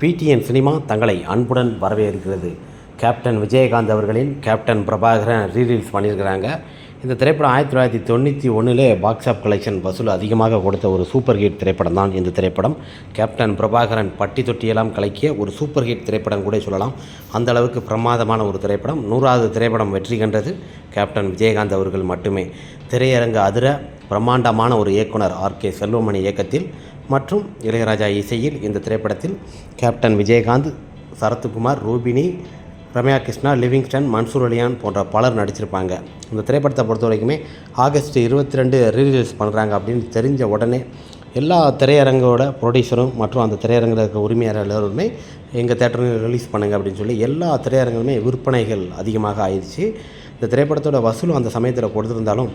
PTN cinema தங்களை அன்புடன் வரவேற்கிறது. கேப்டன் விஜயகாந்த் அவர்களின் கேப்டன் பிரபாகரன் ரீரீல்ஸ் பண்ணியிருக்கிறாங்க. இந்த திரைப்படம் ஆயிரத்தி தொள்ளாயிரத்தி தொண்ணூற்றி ஒன்றிலே பாக்ஸ் ஆஃப் கலெக்ஷன் வசூல் அதிகமாக கொடுத்த ஒரு சூப்பர் ஹிட் திரைப்படம் தான் இந்த திரைப்படம். கேப்டன் பிரபாகரன் பட்டி தொட்டியெல்லாம் கலக்கிய ஒரு சூப்பர் ஹிட் திரைப்படம் கூட சொல்லலாம். அந்த அளவுக்கு பிரமாதமான ஒரு திரைப்படம். நூறாவது திரைப்படம் வெற்றி கண்டது கேப்டன் விஜயகாந்த் அவர்கள் மட்டுமே. திரையரங்கு அதிர பிரம்மாண்டமான ஒரு இயக்குனர் ஆர் கே செல்வமணி இயக்கத்தில் மற்றும் இளையராஜா இசையில் இந்த திரைப்படத்தில் கேப்டன் விஜயகாந்த் சரத்குமார் ரூபினி ரம்யா கிருஷ்ணா லிவிங்ஸ்டன் மன்சூர் அலியான் போன்ற பலர் நடிச்சிருப்பாங்க. இந்த திரைப்படத்தை பொறுத்த வரைக்குமே ஆகஸ்ட் இருபத்தி ரெண்டு ரீரிலீஸ் பண்ணுறாங்க அப்படின்னு தெரிஞ்ச உடனே எல்லா திரையரங்கோட ப்ரொடியூசரும் மற்றும் அந்த திரையரங்கில் இருக்க உரிமையாளர் எல்லோருமே எங்கள் தேட்டரில் ரிலீஸ் பண்ணுங்க அப்படின்னு சொல்லி எல்லா திரையரங்குமே விற்பனைகள் அதிகமாக ஆயிடுச்சு. இந்த திரைப்படத்தோட வசூலும் அந்த சமயத்தில் கொடுத்துருந்தாலும்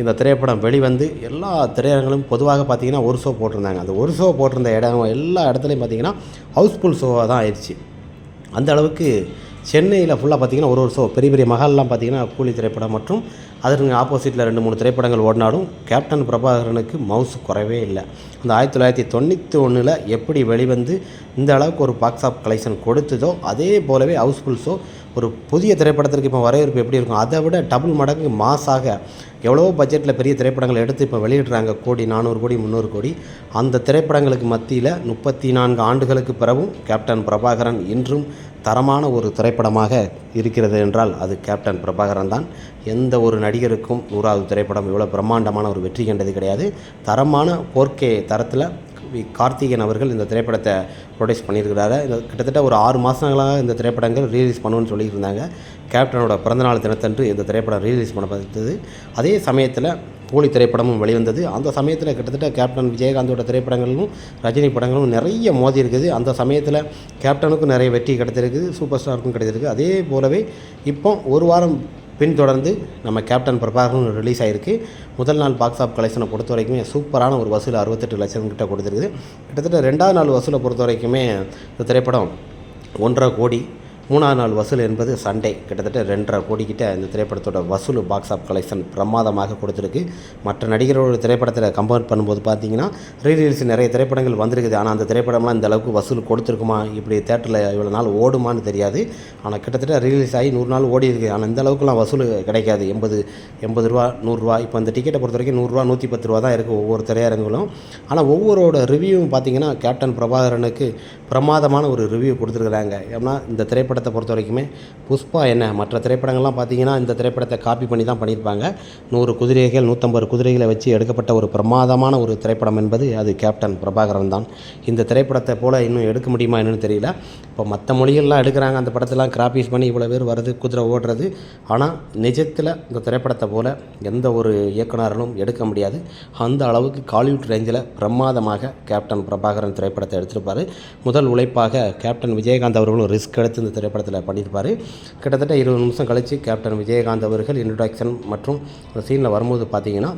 இந்த திரைப்படம் வெளிவந்து எல்லா திரையரங்களும் பொதுவாக பார்த்தீங்கன்னா ஒரு ஷோ போட்டிருந்தாங்க. அந்த ஒரு ஷோ போட்டிருந்த இடம் எல்லா இடத்துலையும் பார்த்தீங்கன்னா ஹவுஸ்ஃபுல் ஷோவாக தான் ஆயிடுச்சு. அந்த அளவுக்கு சென்னையில் ஃபுல்லாக பார்த்தீங்கன்னா ஒரு ஒரு ஷோ பெரிய பெரிய மகால்லாம் பார்த்தீங்கன்னா கூலி திரைப்படம் மற்றும் அதற்கு ஆப்போசிட்டில் ரெண்டு மூணு திரைப்படங்கள் ஓடினாலும் கேப்டன் பிரபாகரனுக்கு மவுஸ் குறைவே இல்லை. அந்த ஆயிரத்தி தொள்ளாயிரத்தி தொண்ணூற்றி ஒன்றில் எப்படி வெளிவந்து இந்த அளவுக்கு ஒரு பாக்ஸ் ஆஃப் கலெக்ஷன் கொடுத்ததோ அதே போலவே ஹவுஸ்ஃபுல் ஷோ ஒரு புதிய திரைப்படத்திற்கு இப்போ வரவேற்பு எப்படி இருக்கும் அதை விட டபுள் மடங்கு மாசாக எவ்வளோ பட்ஜெட்டில் பெரிய திரைப்படங்கள் எடுத்து இப்போ வெளியிடுறாங்க. கோடி நானூறு கோடி முந்நூறு கோடி. அந்த திரைப்படங்களுக்கு மத்தியில் முப்பத்தி நான்கு ஆண்டுகளுக்கு பிறகும் கேப்டன் பிரபாகரன் இன்றும் தரமான ஒரு திரைப்படமாக இருக்கிறது என்றால் அது கேப்டன் பிரபாகரன் தான். எந்த ஒரு நடிகருக்கும் நூறாவது திரைப்படம் இவ்வளோ பிரம்மாண்டமான ஒரு வெற்றி கண்டது கிடையாது. தரமான போர்க்கே தரத்தில் வி கார்த்திகன் அவர்கள் இந்த திரைப்படத்தை ப்ரொடியூஸ் பண்ணியிருக்கிறாரு. இந்த கிட்டத்தட்ட ஒரு ஆறு மாதங்களாக இந்த திரைப்படங்கள் ரிலீஸ் பண்ணுவோன்னு சொல்லியிருந்தாங்க. கேப்டனோட பிறந்தநாள் தினத்தன்று இந்த திரைப்படம் ரிலீஸ் பண்ணப்பட்டது. அதே சமயத்தில் போலி திரைப்படமும் வெளிவந்தது. அந்த சமயத்தில் கிட்டத்தட்ட கேப்டன் விஜயகாந்தோட திரைப்படங்களும் ரஜினி படங்களும் நிறைய மோதி இருக்குது. அந்த சமயத்தில் கேப்டனுக்கும் நிறைய வெற்றி கிடைத்திருக்குது சூப்பர் ஸ்டாருக்கும் கிடைத்திருக்கு. அதே போலவே இப்போ ஒரு வாரம் பின்தொடர்ந்து நம்ம கேப்டன் பிரபாகரன் ரிலீஸ் ஆகிருக்கு முதல் நாள் பாக்ஸ் ஆஃப் கலெக்ஷனை பொறுத்த வரைக்குமே சூப்பரான ஒரு வசூல் அறுபத்தெட்டு லட்சம் கிட்ட கொடுத்துருக்குது. கிட்டத்தட்ட ரெண்டாவது நாள் வசூலை பொறுத்த வரைக்குமே இந்த திரைப்படம் ஒன்றரை கோடி மூணாவது நாள் வசூல் என்பது சண்டே. கிட்டத்தட்ட ரெண்டரை கோடி கிட்ட இந்த திரைப்படத்தோட வசூல் பாக்ஸ் ஆஃப் கலெக்ஷன் பிரமாதமாக கொடுத்துருக்கு. மற்ற நடிகரோட திரைப்படத்தில் கம்பேர் பண்ணும்போது பார்த்தீங்கன்னா ரீரீல்ஸ் நிறைய திரைப்படங்கள் வந்திருக்குது. ஆனால் அந்த திரைப்படம்லாம் இந்த அளவுக்கு வசூல் கொடுத்துருக்குமா? இப்படி தேட்டரில் இவ்வளோ நாள் ஓடுமான்னு தெரியாது. ஆனால் கிட்டத்தட்ட ரீலீஸ் ஆகி நூறு நாள் ஓடி இருக்குது ஆனால் இந்த அளவுக்குலாம் வசூல் கிடைக்காது. எண்பது எண்பது ரூபா நூறுரூவா இப்போ இந்த டிக்கெட்டை பொறுத்த வரைக்கும் நூறுரூவா நூற்றி பத்து ரூபா தான் இருக்குது ஒவ்வொரு திரையரங்குகளும் ஆனால் ஒவ்வொருவோட ரிவ்யூவும் பார்த்தீங்கன்னா கேப்டன் பிரபாகரனுக்கு பிரமாதமான ஒரு ரிவ்யூ கொடுத்துருக்குறாங்க. ஏன்னா இந்த திரைப்படம் திரைப்படத்தை பொறுத்த வரைக்குமே புஷ்பா என்ன? மற்ற திரைப்படங்கள்லாம் பார்த்தீங்கன்னா இந்த திரைப்படத்தை காப்பி பண்ணி தான் பண்ணியிருப்பாங்க. நூறு குதிரைகள் நூற்றம்பது குதிரைகளை வச்சு எடுக்கப்பட்ட ஒரு பிரமாதமான ஒரு திரைப்படம் என்பது அது கேப்டன் பிரபாகரன் தான். இந்த திரைப்படத்தை போல் இன்னும் எடுக்க முடியுமா என்னன்னு தெரியல. இப்போ மற்ற மொழிகள்லாம் எடுக்கிறாங்க. அந்த படத்தெல்லாம் கிராபிஸ் பண்ணி இவ்வளோ பேர் வருது குதிரை ஓடுறது. ஆனால் நிஜத்தில் இந்த திரைப்படத்தை போல் எந்த ஒரு இயக்குனர்களும் எடுக்க முடியாது. அந்த அளவுக்கு காலிவுட் ரேஞ்சில் பிரமாதமாக கேப்டன் பிரபாகரன் திரைப்படத்தை எடுத்திருப்பார். முதல் உழைப்பாக கேப்டன் விஜயகாந்த் அவர்களும் ரிஸ்க் எடுத்து இந்த திரைப்படத்தில் பண்ணியிருப்பார். கிட்டத்தட்ட இருபது நிமிஷம் கழித்து கேப்டன் விஜயகாந்த் அவர்கள் இன்ட்ரடக்ஷன் மற்றும் அந்த சீனில் வரும்போது பார்த்தீங்கன்னா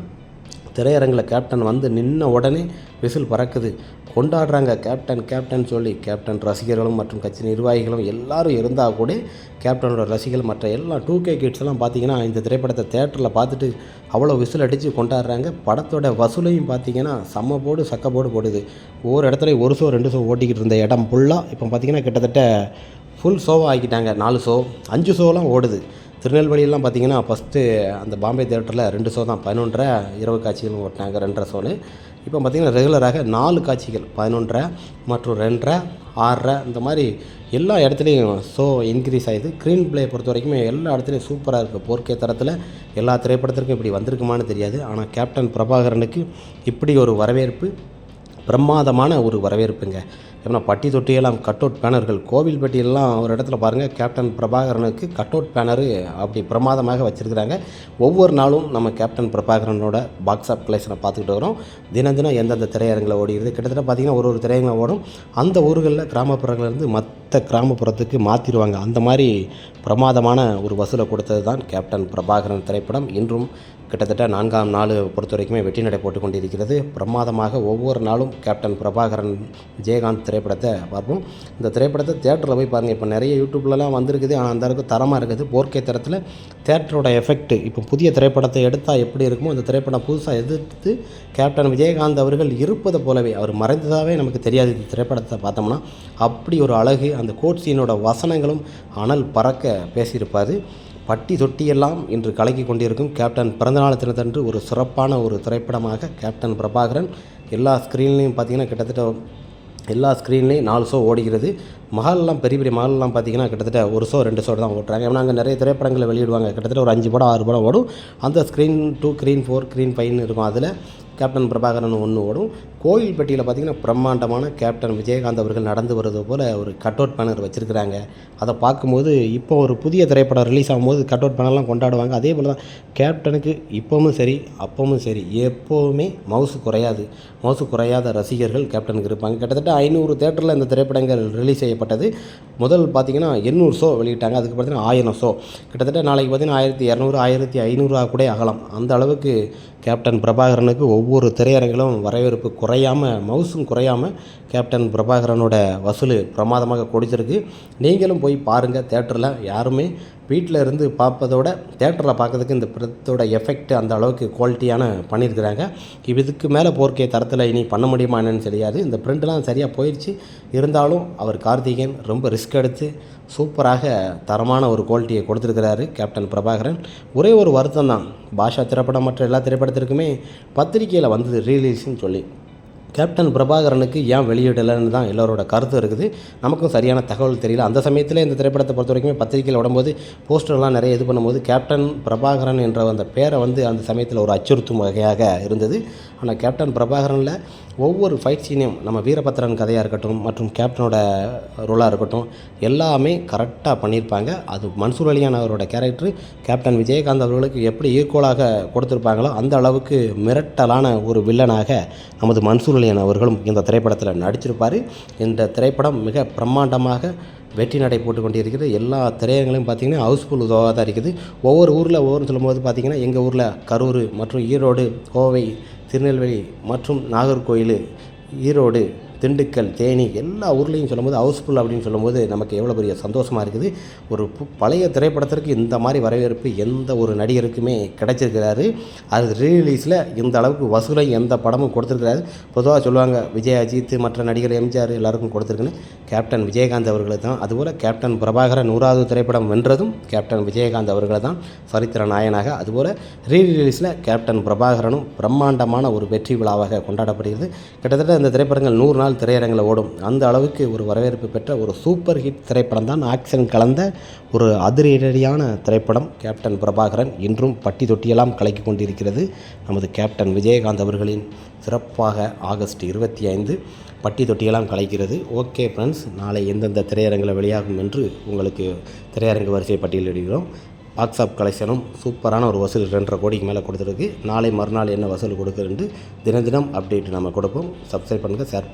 திரையரங்கில் கேப்டன் வந்து நின்ன உடனே விசில் பறக்குது. கொண்டாடுறாங்க. கேப்டன் கேப்டன் சொல்லி கேப்டன் ரசிகர்களும் மற்றும் கட்சி நிர்வாகிகளும் எல்லாரும் இருந்தால் கூட கேப்டனோட ரசிகர்கள் மற்ற எல்லா டூ கே கிட்ஸ் எல்லாம் பார்த்தீங்கன்னா இந்த திரைப்படத்தை தேட்டரில் பார்த்துட்டு அவ்வளோ விசில் அடித்து கொண்டாடுறாங்க. படத்தோட வசூலையும் பார்த்தீங்கன்னா செம்ம போடு சக்க போடு போடுது. ஒவ்வொரு இடத்துலையும் ஒரு ஷோ ரெண்டு ஷோ ஓட்டிக்கிட்டு இருந்த இடம் ஃபுல்லாக இப்போ பார்த்தீங்கன்னா கிட்டத்தட்ட ஃபுல் ஷோவாக ஆக்கிட்டாங்க. நாலு ஷோ அஞ்சு ஷோலாம் ஓடுது. திருநெல்வேலியெல்லாம் பார்த்தீங்கன்னா ஃபஸ்ட்டு அந்த பாம்பே தேட்டரில் ரெண்டு ஷோ தான். பதினொன்றரை இரவு காட்சிகள் ஓட்டினாங்க ரெண்டரை ஷோன்னு இப்போ பார்த்திங்கன்னா ரெகுலராக நாலு காட்சிகள் பதினொன்றரை மற்றும் ரெண்டரை ஆறரை இந்த மாதிரி எல்லா இடத்துலையும் ஷோ இன்க்ரீஸ் ஆகிது க்ரீன் ப்ளே பொறுத்த வரைக்குமே எல்லா இடத்துலையும் சூப்பராக இருக்குது போர்க்கே தரத்தில் எல்லா திரைப்படத்திற்கும் இப்படி வந்திருக்குமான்னு தெரியாது. ஆனால் கேப்டன் பிரபாகரனுக்கு இப்படி ஒரு வரவேற்பு பிரமாதமான ஒரு வரவேற்புங்க. ஏன்னா பட்டி தொட்டியெல்லாம் கட் அவுட் பேனர்கள். கோவில்பட்டியெல்லாம் ஒரு இடத்துல பாருங்கள் கேப்டன் பிரபாகரனுக்கு கட் அவுட் பேனரு அப்படி பிரமாதமாக வச்சுருக்கிறாங்க. ஒவ்வொரு நாளும் நம்ம கேப்டன் பிரபாகரனோட பாக்ஸ் ஆஃப் கலெக்ஷனை பார்த்துக்கிட்டு வரோம். தினம் தினம் எந்தெந்த திரையரங்கில் ஓடிடுது கிட்டத்தட்ட பார்த்திங்கன்னா ஒரு ஒரு திரையரங்கில் ஓடும். அந்த ஊர்களில் கிராமப்புறங்கள்லேருந்து மத் மொத்த கிராமப்புறத்துக்கு மாற்றிடுவாங்க அந்த மாதிரி பிரமாதமான ஒரு வசூலை கொடுத்தது தான் கேப்டன் பிரபாகரன் திரைப்படம். இன்றும் கிட்டத்தட்ட நான்காம் நாள் பொறுத்த வரைக்குமே வெற்றி நடை போட்டு கொண்டிருக்கிறது. பிரமாதமாக ஒவ்வொரு நாளும் கேப்டன் பிரபாகரன் விஜயகாந்த் திரைப்படத்தை பார்ப்போம். இந்த திரைப்படத்தை தேட்டரில் போய் பாருங்கள் இப்போ நிறைய யூடியூப்லலாம் வந்திருக்குது. ஆனால் அந்த அளவுக்கு தரமாக இருக்குது. போர்க்கே தரத்தில் தேட்டரோட எஃபெக்ட். இப்போ புதிய திரைப்படத்தை எடுத்தால் எப்படி இருக்குமோ அந்த திரைப்படம் புதுசாக எதிர்த்து கேப்டன் விஜயகாந்த் அவர்கள் இருப்பதை போலவே அவர் மறைந்ததாகவே நமக்கு தெரியாது. இந்த திரைப்படத்தை பார்த்தோம்னா அப்படி ஒரு அழகு அந்த கோட் சீனோட வசனங்களும் அனல் பறக்க பேசியிருப்பார். பட்டி தொட்டியெல்லாம் இன்று கலக்கி கொண்டிருக்கும் கேப்டன் பிறந்தநாள் தினத்தன்று ஒரு சிறப்பான ஒரு திரைப்படமாக கேப்டன் பிரபாகரன் எல்லா ஸ்க்ரீன்லேயும் பார்த்தீங்கன்னா கிட்டத்தட்ட எல்லா ஸ்க்ரீன்லேயும் நாலு ஷோ ஓடுகிறது மஹால்லாம் பெரிய பெரிய மஹால்லாம் பார்த்தீங்கன்னா கிட்டத்தட்ட ஒரு ஷோ ரெண்டு ஷோ தான் ஓட்டுறாங்க. ஏன்னா அங்கே நிறைய திரைப்படங்களை வெளியிடுவாங்க. கிட்டத்தட்ட ஒரு அஞ்சு படம் ஆறு படம் ஓடும். அந்த screen two screen four screen ஃபைவ்னு இருக்கும். அதில் கேப்டன் பிரபாகரன் ஒன்று ஓடும். கோயில்பட்டியில் பார்த்தீங்கன்னா பிரம்மாண்டமான கேப்டன் விஜயகாந்த் அவர்கள் நடந்து வருவது போல் ஒரு கட் அவுட் பேனர் வச்சுருக்கிறாங்க. அதை பார்க்கும்போது இப்போ ஒரு புதிய திரைப்படம் ரிலீஸ் ஆகும்போது கட் அவுட் பேனர்லாம் கொண்டாடுவாங்க. அதே போல் தான் கேப்டனுக்கு இப்போவும் சரி அப்பவும் சரி எப்போவுமே மவுசு குறையாது. மவுசு குறையாத ரசிகர்கள் கேப்டனுக்கு இருப்பாங்க. கிட்டத்தட்ட ஐநூறு தேட்டரில் இந்த திரைப்படங்கள் ரிலீஸ் செய்யப்பட்டது. முதல் பார்த்தீங்கன்னா எண்ணூறு ஷோ வெளியிட்டாங்க. அதுக்கு பார்த்தீங்கன்னா ஆயிரம் ஷோ கிட்டத்தட்ட நாளைக்கு பார்த்தீங்கன்னா ஆயிரத்தி இரநூறு ஆயிரத்தி ஐநூறுரூவா கூட ஆகலாம். அந்த அளவுக்கு கேப்டன் பிரபாகரனுக்கு ஒவ்வொரு திரையரங்கிலும் வரவேற்பு குறையாமல் மவுசும் குறையாமல் கேப்டன் பிரபாகரனோட வசூல் பிரமாதமாக கொடுத்துருக்கு நீங்களும் போய் பாருங்கள் தேட்டரில் யாருமே வீட்டில் இருந்து பார்ப்பதோட தேட்டரில் பார்க்கறதுக்கு இந்த படத்தோட எஃபெக்ட் அந்த அளவுக்கு குவாலிட்டியான பண்ணியிருக்கிறாங்க. இதுக்கு மேலே போர்க்கே தரத்தில் இனி பண்ண முடியுமா என்னன்னு தெரியாது. இந்த பிரிண்ட்லாம் சரியாக போயிடுச்சு இருந்தாலும் அவர் கார்த்திகேயன் ரொம்ப ரிஸ்க் எடுத்து சூப்பராக தரமான ஒரு குவாலிட்டியை கொடுத்துருக்கிறாரு கேப்டன் பிரபாகரன். ஒரே ஒரு வருத்தம் தான் பாஷா திரைப்படம் மற்ற எல்லா திரைப்படத்திற்குமே பத்திரிக்கையில் வந்தது ரீலீஸ்ன்னு சொல்லி. கேப்டன் பிரபாகரனுக்கு ஏன் வெளியிடலைன்னு தான் எல்லோரோட கருத்து இருக்குது. நமக்கும் சரியான தகவல் தெரியல. அந்த சமயத்தில் இந்த திரைப்படத்தை பொறுத்த வரைக்குமே பத்திரிக்கையில் விடும்போது போஸ்டர்லாம் நிறைய இது பண்ணும்போது கேப்டன் பிரபாகரன் என்ற அந்த பேரை வந்து அந்த சமயத்தில் ஒரு அச்சுறுத்தும் வகையாக இருந்தது. ஆனால் கேப்டன் பிரபாகரனில் ஒவ்வொரு ஃபைட் சீனையும் நம்ம வீரபத்ரன் கதையாக இருக்கட்டும் மற்றும் கேப்டனோட ரோலாக இருக்கட்டும் எல்லாமே கரெக்டாக பண்ணியிருப்பாங்க. அது மன்சூர் அலியான் அவரோட கேரக்டர் கேப்டன் விஜயகாந்த் அவர்களுக்கு எப்படி ஈக்குவலாக கொடுத்துருப்பாங்களோ அந்த அளவுக்கு மிரட்டலான ஒரு வில்லனாக நமது மன்சூர் அலியான் அவர்களும் இந்த திரைப்படத்தில் நடிச்சிருப்பார். இந்த திரைப்படம் மிக பிரம்மாண்டமாக வெற்றி நடை போட்டு கொண்டிருக்கிறது. எல்லா திரையரங்களையும் பார்த்திங்கன்னா ஹவுஸ்ஃபுல் உதவாக தான் இருக்குது. ஒவ்வொரு ஊரில் ஒவ்வொரு சொல்லும்போது பார்த்திங்கன்னா எங்கள் ஊரில் கரூர் மற்றும் ஈரோடு கோவை திருநெல்வேலி மற்றும் நாகர்கோயில் ஈரோடு திண்டுக்கல் தேனி எல்லா ஊர்லேயும் சொல்லும்போது ஹவுஸ்ஃபுல் அப்படின்னு சொல்லும்போது நமக்கு எவ்வளோ பெரிய சந்தோஷமாக இருக்குது. ஒரு பு- பழைய திரைப்படத்திற்கு இந்த மாதிரி வரவேற்பு எந்த ஒரு நடிகருக்குமே கிடைச்சிருக்கிறாரு. அது ரீலீஸில் இந்த அளவுக்கு வசூலை எந்த படமும் கொடுத்துருக்கிறாரு. பொதுவாக சொல்லுவாங்க விஜய் அஜித் மற்ற நடிகர் எம்ஜிஆர் எல்லாருக்கும் கொடுத்துருக்குன்னு. கேப்டன் விஜயகாந்த் அவர்களை தான். அதுபோல் கேப்டன் பிரபாகரன் நூறாவது திரைப்படம் வென்றதும் கேப்டன் விஜயகாந்த் அவர்களை தான் சரித்திர நாயனாக. அதுபோல் ரீரிலீஸில் கேப்டன் பிரபாகரனும் பிரம்மாண்டமான ஒரு வெற்றி விழாவாக கொண்டாடப்படுகிறது. கிட்டத்தட்ட இந்த திரைப்படங்கள் நூறு நாள் திரையரங்கில் ஓடும். அந்த அளவுக்கு ஒரு வரவேற்பு பெற்ற ஒரு சூப்பர் ஹிட் திரைப்படம் தான் ஆக்ஷன் கலந்த ஒரு அதிரடியான திரைப்படம். கேப்டன் பிரபாகரன் இன்றும் பட்டி தொட்டியெல்லாம் கலக்கி கொண்டிருக்கிறது. நமது கேப்டன் விஜயகாந்த் அவர்களின் சிறப்பாக ஆகஸ்ட் இருபத்தி ஐந்து பட்டி தொட்டியெல்லாம் கலைக்கிறது. ஓகே ஃப்ரெண்ட்ஸ் நாளை எந்தெந்த திரையரங்கில் வெளியாகும் என்று உங்களுக்கு திரையரங்கு வரிசை பட்டியலிடுகிறோம் பாக்ஸ் ஆஃப் கலெக்ஷனும் சூப்பரான ஒரு வசூல் ரெண்டரை கோடிக்கு மேலே கொடுத்துருக்கு. நாளை மறுநாள் என்ன வசூல் கொடுக்குறேன்ட்டு தினம் தினம் அப்டேட் நம்ம கொடுப்போம். சப்ஸ்கிரைப் பண்ணுங்கள் ஷேர்